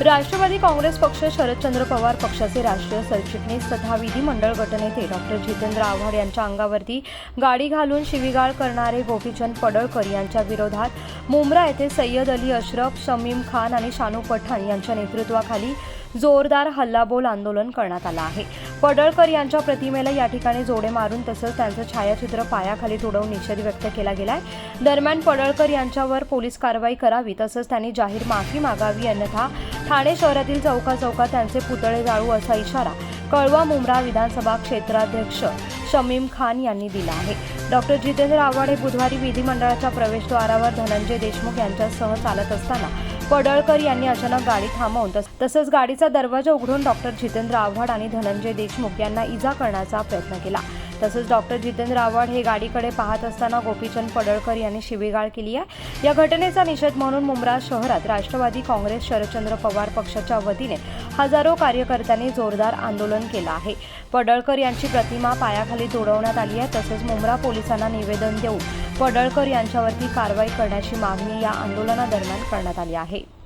राष्ट्रवादी काँग्रेस पक्ष शरदचंद्र पवार पक्षाचे राष्ट्रीय सरचिटणीस तथा विधिमंडळ गटनेते डॉक्टर जितेंद्र आव्हाड यांच्या अंगावरती गाडी घालून शिवीगाळ करणारे गोपीचंद पडळकर यांच्या विरोधात मुंब्रा येथे सय्यद अली अशरफ शमीम खान आणि शानू पठाण यांच्या नेतृत्वाखाली जोरदार हल्लाबोल आंदोलन करण्यात आलं आहे. पडळकर यांच्या प्रतिमेला या ठिकाणी जोडे मारून तसंच त्यांचं छायाचित्र पायाखाली तुडवून निषेध व्यक्त केला गेलाय. दरम्यान पडळकर यांच्यावर पोलीस कारवाई करावी तसंच त्यांनी जाहीर माफी मागावी अन्यथा ठाणे शहरातील चौका चौकात त्यांचे पुतळे जाळू असा इशारा कळवा मुंब्रा विधानसभा क्षेत्राध्यक्ष शमीम खान यांनी दिला आहे. डॉक्टर जितेंद्र आव्हाड हे बुधवारी विधिमंडळाच्या प्रवेशद्वारावर धनंजय देशमुख यांच्यासह चालत असताना पडळकर यांनी अचानक गाडी थांबवून तसंच गाडीचा दरवाजा उघडून डॉक्टर जितेंद्र आव्हाड आणि धनंजय देशमुख यांना इजा करण्याचा प्रयत्न केला. तसंच डॉक्टर जितेंद्र आव्हाड हे गाडीकडे पाहत असताना गोपीचंद पडळकर यांनी शिवीगाळ केली आहे. या घटनेचा निषेध म्हणून मुंब्रा शहरात राष्ट्रवादी काँग्रेस शरदचंद्र पवार पक्षाच्या वतीने हजारो कार्यकर्त्यांनी जोरदार आंदोलन केलं आहे. पडळकर यांची प्रतिमा पायाखाली तुडवण्यात आली आहे. तसंच मुंब्रा पोलिसांना निवेदन देऊन पडळकर यांच्यावरती कारवाई करण्याची मागणी या आंदोलनादरम्यान करण्यात आली आहे.